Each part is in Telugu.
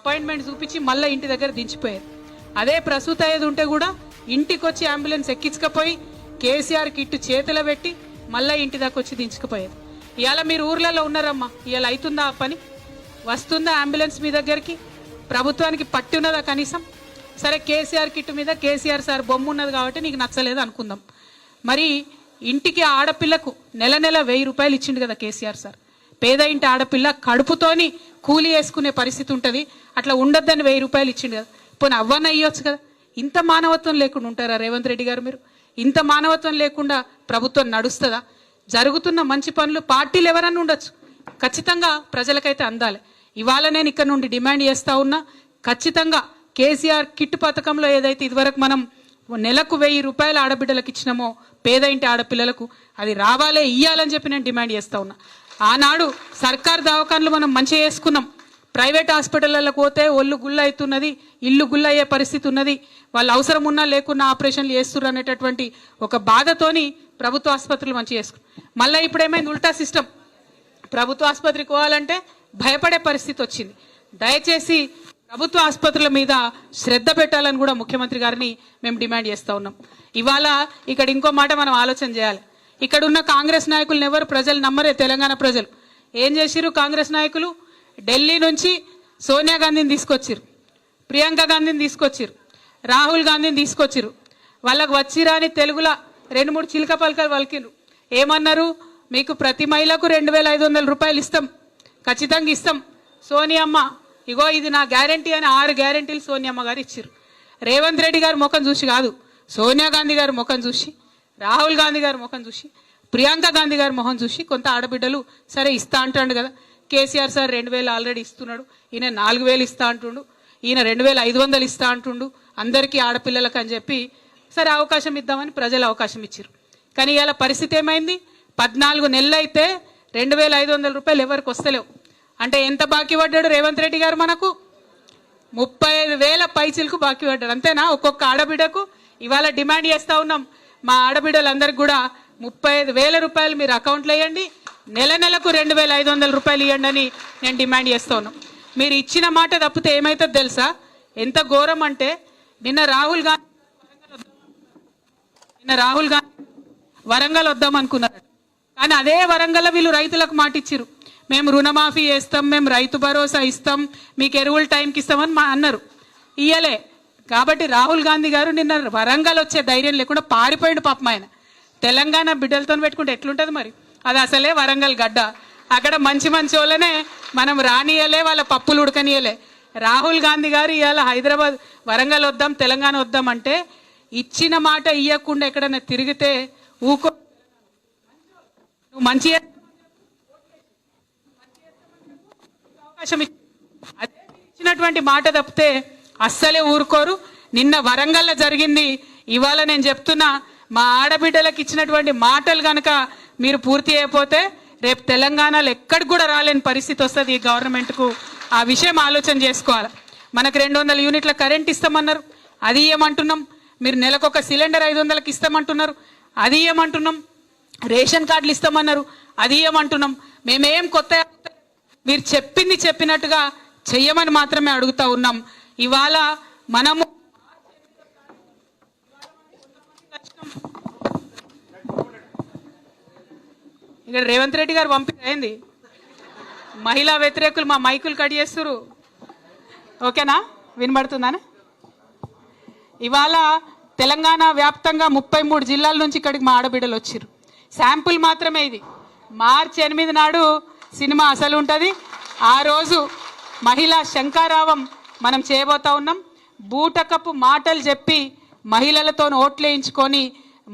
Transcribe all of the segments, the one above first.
అపాయింట్మెంట్ చూపించి మళ్ళీ ఇంటి దగ్గర దించిపోయారు. అదే ప్రసూత అయ్యేది ఉంటే కూడా ఇంటికి వచ్చి అంబులెన్స్ ఎక్కించకపోయి కేసీఆర్ కిట్టు చేతిలో పెట్టి మళ్ళీ ఇంటి దాకా వచ్చి దించుకుపోయేది ఇవాళ మీరు ఊర్లలో ఉన్నారమ్మా ఇవాళ అవుతుందా ఆ పని? వస్తుందా అంబులెన్స్ మీ దగ్గరికి? ప్రభుత్వానికి పట్టి ఉన్నదా కనీసం? సరే కేసీఆర్ కిట్టు మీద కేసీఆర్ సార్ బొమ్మ ఉన్నది కాబట్టి నీకు నచ్చలేదు అనుకుందాం. మరి ఇంటికి ఆడపిల్లకు నెల నెల వెయ్యి రూపాయలు ఇచ్చిండు కదా కేసీఆర్ సార్. పేద ఇంటి ఆడపిల్ల కడుపుతోని కూలి వేసుకునే పరిస్థితి ఉంటుంది. అట్లా ఉండొద్దని వెయ్యి రూపాయలు ఇచ్చిండు కదా. పోనీ అవ్వన ఇవ్వచ్చు కదా. ఇంత మానవత్వం లేకుండా ఉంటారా రేవంత్ రెడ్డి గారు మీరు? ఇంత మానవత్వం లేకుండా ప్రభుత్వం నడుస్తుందా? జరుగుతున్న మంచి పనులు పార్టీలు ఎవరన్నా ఉండొచ్చు. ఖచ్చితంగా ప్రజలకైతే అందాలి. ఇవాళ నేను ఇక్కడ నుండి డిమాండ్ చేస్తా ఉన్నా ఖచ్చితంగా కేసీఆర్ కిట్ పథకంలో ఏదైతే ఇదివరకు మనం నెలకు వెయ్యి రూపాయల ఆడబిడ్డలకు ఇచ్చినామో పేద ఇంటి ఆడపిల్లలకు అది రావాలే ఇయ్యాలని చెప్పి నేను డిమాండ్ చేస్తా ఉన్నా. ఆనాడు సర్కార్ దవాఖాన్లు మనం మంచిగా చేసుకున్నాం. ప్రైవేట్ హాస్పిటళ్ళకు పోతే ఒళ్ళు గుల్ల అవుతున్నది ఇల్లు గుల్ల అయ్యే పరిస్థితి ఉన్నది. వాళ్ళు అవసరం ఉన్నా లేకున్నా ఆపరేషన్లు చేస్తున్నారు అనేటటువంటి ఒక బాధతోని ప్రభుత్వ ఆసుపత్రులు మంచిగా చేసుకున్నాం. మళ్ళీ ఇప్పుడేమైంది? ఉల్టా సిస్టమ్. ప్రభుత్వ ఆసుపత్రికి పోవాలంటే భయపడే పరిస్థితి వచ్చింది. దయచేసి ప్రభుత్వ ఆసుపత్రుల మీద శ్రద్ధ పెట్టాలని కూడా ముఖ్యమంత్రి గారిని మేము డిమాండ్ చేస్తూ ఉన్నాం. ఇవాళ ఇక్కడ ఇంకో మాట మనం ఆలోచన చేయాలి. ఇక్కడ ఉన్న కాంగ్రెస్ నాయకులను ఎవరు ప్రజలు నమ్మరే తెలంగాణ ప్రజలు. ఏం చేసిరు కాంగ్రెస్ నాయకులు? ఢిల్లీ నుంచి సోనియా గాంధీని తీసుకొచ్చిరు ప్రియాంక గాంధీని తీసుకొచ్చిరు రాహుల్ గాంధీని తీసుకొచ్చిరు వాళ్ళకు వచ్చిరాని తెలుగులో రెండు మూడు చిలక పలకలు పలికిరు ఏమన్నారు? మీకు ప్రతి మహిళకు రెండు వేల ఐదు వందల రూపాయలు ఇస్తాం. ఖచ్చితంగా ఇస్తాం. సోనియమ్మ ఇగో ఇది నా గ్యారంటీ అని ఆరు గ్యారంటీలు సోనియమ్మ గారు ఇచ్చారు రేవంత్ రెడ్డి గారి ముఖం చూసి కాదు. సోనియా గాంధీ గారి ముఖం చూసి రాహుల్ గాంధీ గారి ముఖం చూసి ప్రియాంక గాంధీ గారి మొహం చూసి కొంత ఆడబిడ్డలు సరే ఇస్తా అంటాడు కదా కేసీఆర్ సార్ రెండు వేలు ఆల్రెడీ ఇస్తున్నాడు ఈయన నాలుగు వేలు ఇస్తా అంటుండు ఈయన రెండు వేల ఐదు వందలు ఇస్తా అంటుండు అందరికీ ఆడపిల్లలకు అని చెప్పి సరే అవకాశం ఇద్దామని ప్రజలు అవకాశం ఇచ్చారు కానీ ఇవాళ పరిస్థితి ఏమైంది? పద్నాలుగు నెలలు అయితే రెండు వేల ఐదు వందల రూపాయలు ఎవరికి వస్తలేవు. అంటే ఎంత బాకీ పడ్డాడు రేవంత్ రెడ్డి గారు మనకు? ముప్పై ఐదు వేల పైసలకు బాకీ పడ్డాడు. అంతేనా? ఒక్కొక్క ఆడబిడ్డకు ఇవాళ డిమాండ్ చేస్తా ఉన్నాం. మా ఆడబిడ్డలందరికీ కూడా ముప్పై ఐదు వేల రూపాయలు మీరు అకౌంట్లో వేయండి. నెల నెలకు రెండు వేల ఐదు వందల రూపాయలు ఇవ్వండి అని నేను డిమాండ్ చేస్తాను. మీరు ఇచ్చిన మాట తప్పితే ఏమవుతుందో తెలుసా? ఎంత ఘోరం అంటే నిన్న రాహుల్ గాంధీ నిన్న రాహుల్ గాంధీ వరంగల్ వద్దాం అనుకున్నారు. కానీ అదే వరంగల్ వీళ్ళు రైతులకు మాట ఇచ్చిరు మేము రుణమాఫీ చేస్తాం మేము రైతు భరోసా ఇస్తాం మీకు ఎరువులు టైంకి ఇస్తామని మా అన్నారు. ఇయ్యలే. కాబట్టి రాహుల్ గాంధీ గారు నిన్న వరంగల్ వచ్చే ధైర్యం లేకుండా పారిపోయిండు పాపం ఆయన తెలంగాణ బిడ్డలతో పెట్టుకుంటే ఎట్లుంటుంది మరి అది అసలే వరంగల్ గడ్డ అక్కడ మంచి మంచి వాళ్ళనే మనం రానియలే వాళ్ళ పప్పులు ఉడకనియలే రాహుల్ గాంధీ గారు ఇవాళ హైదరాబాద్ వరంగల్ వద్దాం తెలంగాణ వద్దాం అంటే ఇచ్చిన మాట ఇవ్వకుండా ఎక్కడైనా తిరిగితే ఊకో నువ్వు మంచి అవకాశం ఇచ్చి- ఇచ్చినటువంటి మాట తప్పితే అస్సలే ఊరుకోరు. నిన్న వరంగల్లో జరిగింది. ఇవాళ నేను చెప్తున్నా మా ఆడబిడ్డలకు ఇచ్చినటువంటి మాటలు కనుక మీరు పూర్తి అయిపోతే రేపు తెలంగాణలో ఎక్కడికి కూడా రాలేని పరిస్థితి వస్తుంది ఈ గవర్నమెంట్కు. ఆ విషయం ఆలోచన చేసుకోవాలి. మనకు రెండు వందల యూనిట్ల కరెంట్ ఇస్తామన్నారు. అది ఏమంటున్నాం? మీరు నెలకొక సిలిండర్ ఐదు వందలకి ఇస్తామంటున్నారు. అది ఏమంటున్నాం? రేషన్ కార్డులు ఇస్తామన్నారు. అది ఏమంటున్నాం? మేమేం కొత్త మీరు చెప్పింది చెప్పినట్టుగా చెయ్యమని మాత్రమే అడుగుతా ఉన్నాం. ఇవాళ మనము ఇక్కడ రేవంత్ రెడ్డి గారు పంపింది మహిళా వ్యతిరేకులు మా మైకులు కట్ చేస్తురు ఓకేనా? వినబడుతుందానా? ఇవాళ తెలంగాణ వ్యాప్తంగా ముప్పై మూడు జిల్లాల నుంచి ఇక్కడికి మా ఆడబిడ్డలు వచ్చారు శాంపుల్ మాత్రమే ఇది. మార్చి ఎనిమిది నాడు సినిమా అసలు ఉంటుంది. ఆ రోజు మహిళా శంకారావం మనం చేయబోతా ఉన్నాం. బూటకపు మాటలు చెప్పి మహిళలతో ఓట్లేయించుకొని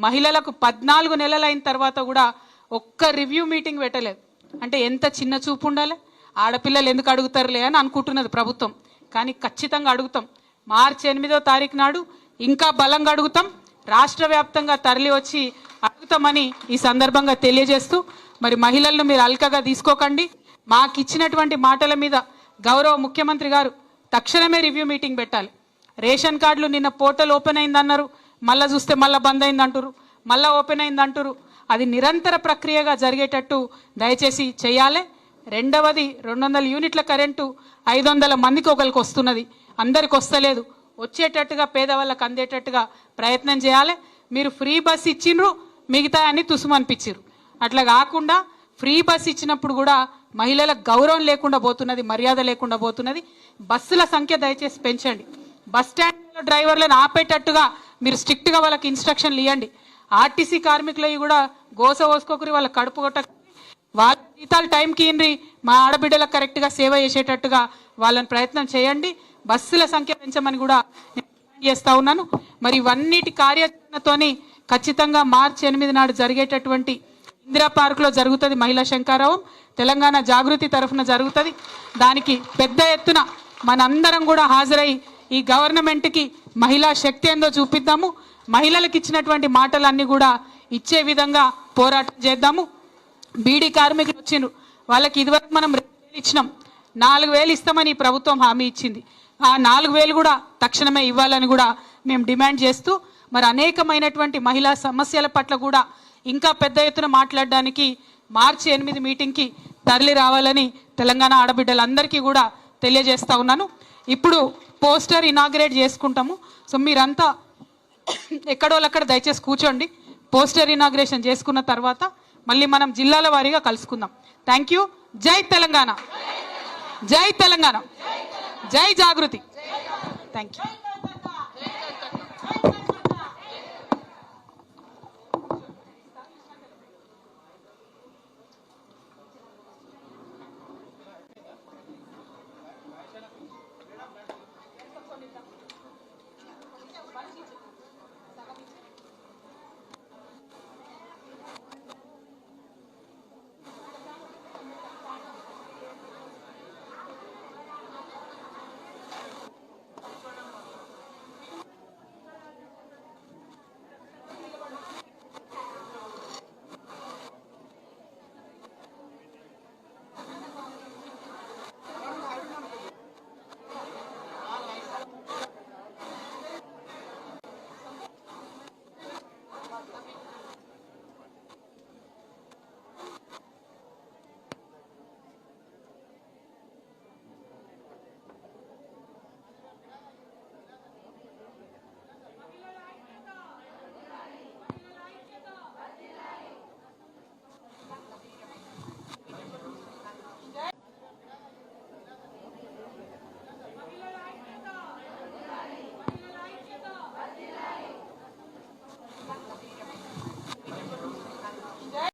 మహిళలకు పద్నాలుగు నెలలైన తర్వాత కూడా ఒక్క రివ్యూ మీటింగ్ పెట్టలేదు. అంటే ఎంత చిన్న చూపు ఉండాలి? ఆడపిల్లలు ఎందుకు అడుగుతారులే అని అనుకుంటున్నది ప్రభుత్వం. కానీ ఖచ్చితంగా అడుగుతాం. మార్చి ఎనిమిదో తారీఖు నాడు ఇంకా బలంగా అడుగుతాం. రాష్ట్ర వ్యాప్తంగా తరలి వచ్చి అడుగుతామని ఈ సందర్భంగా తెలియజేస్తూ మరి మహిళలను మీరు అల్కగా తీసుకోకండి. మాకు ఇచ్చినటువంటి మాటల మీద గౌరవ ముఖ్యమంత్రి గారు తక్షణమే రివ్యూ మీటింగ్ పెట్టాలి. రేషన్ కార్డులు నిన్న పోర్టల్ ఓపెన్ అయిందన్నారు. మళ్ళీ చూస్తే మళ్ళీ బంద్ అయింది అంటారు మళ్ళీ ఓపెన్ అయింది అంటారు అది నిరంతర ప్రక్రియగా జరిగేటట్టు దయచేసి చేయాలి. రెండవది రెండు వందల యూనిట్ల కరెంటు ఐదు వందల మందికి ఒకరికి వస్తున్నది. అందరికి వస్తలేదు. వచ్చేటట్టుగా పేదవాళ్ళకి అందేటట్టుగా ప్రయత్నం చేయాలి. మీరు ఫ్రీ బస్ ఇచ్చిండ్రు మిగతా అని తుసుమనిపించారు అట్లా కాకుండా ఫ్రీ బస్ ఇచ్చినప్పుడు కూడా మహిళలకు గౌరవం లేకుండా పోతున్నది మర్యాద లేకుండా పోతున్నది. బస్సుల సంఖ్య దయచేసి పెంచండి. బస్ స్టాండ్లో డ్రైవర్లను ఆపేటట్టుగా మీరు స్ట్రిక్ట్గా వాళ్ళకి ఇన్స్ట్రక్షన్లు ఇవ్వండి ఆర్టీసీ కార్మికులవి కూడా గోస పోసుకోకరి వాళ్ళ కడుపు కొట్ట వాళ్ళ జీతాలు టైంకి ఇన్రి మా ఆడబిడ్డలకు కరెక్ట్గా సేవ చేసేటట్టుగా వాళ్ళని ప్రయత్నం చేయండి. బస్సుల సంఖ్య పెంచమని కూడా నేను చేస్తా ఉన్నాను. మరి ఇవన్నిటి కార్యాచరణతోని ఖచ్చితంగా మార్చి ఎనిమిది నాడు జరిగేటటువంటి ఇందిరా పార్కులో జరుగుతుంది మహిళా శంకారావం. తెలంగాణ జాగృతి తరఫున జరుగుతుంది. దానికి పెద్ద ఎత్తున మనందరం కూడా హాజరై ఈ గవర్నమెంట్కి మహిళా శక్తి ఏందో చూపిద్దాము. మహిళలకు ఇచ్చినటువంటి మాటలన్నీ కూడా ఇచ్చే విధంగా పోరాటం చేద్దాము. బీడీ కార్మికులు వచ్చిండ్రు. వాళ్ళకి ఇదివరకు మనం రెండు వేలు ఇచ్చినాం. నాలుగు వేలు ఇస్తామని ప్రభుత్వం హామీ ఇచ్చింది. ఆ నాలుగు వేలు కూడా తక్షణమే ఇవ్వాలని కూడా మేము డిమాండ్ చేస్తూ మరి అనేకమైనటువంటి మహిళా సమస్యల పట్ల కూడా ఇంకా పెద్ద ఎత్తున మాట్లాడడానికి మార్చి ఎనిమిది మీటింగ్కి తరలి రావాలని తెలంగాణ ఆడబిడ్డలందరికీ కూడా తెలియజేస్తా ఉన్నాను. ఇప్పుడు పోస్టర్ ఇనాగ్రేట్ చేసుకుంటాము. సో మీరంతా ఎక్కడోళ్ళక్కడ దయచేసి కూర్చోండి. పోస్టర్ ఇనాగ్రేషన్ చేసుకున్న తర్వాత మళ్ళీ మనం జిల్లాల వారీగా కలుసుకుందాం. Thank you. జై తెలంగాణ. జై తెలంగాణ. జై జాగృతి. Thank you.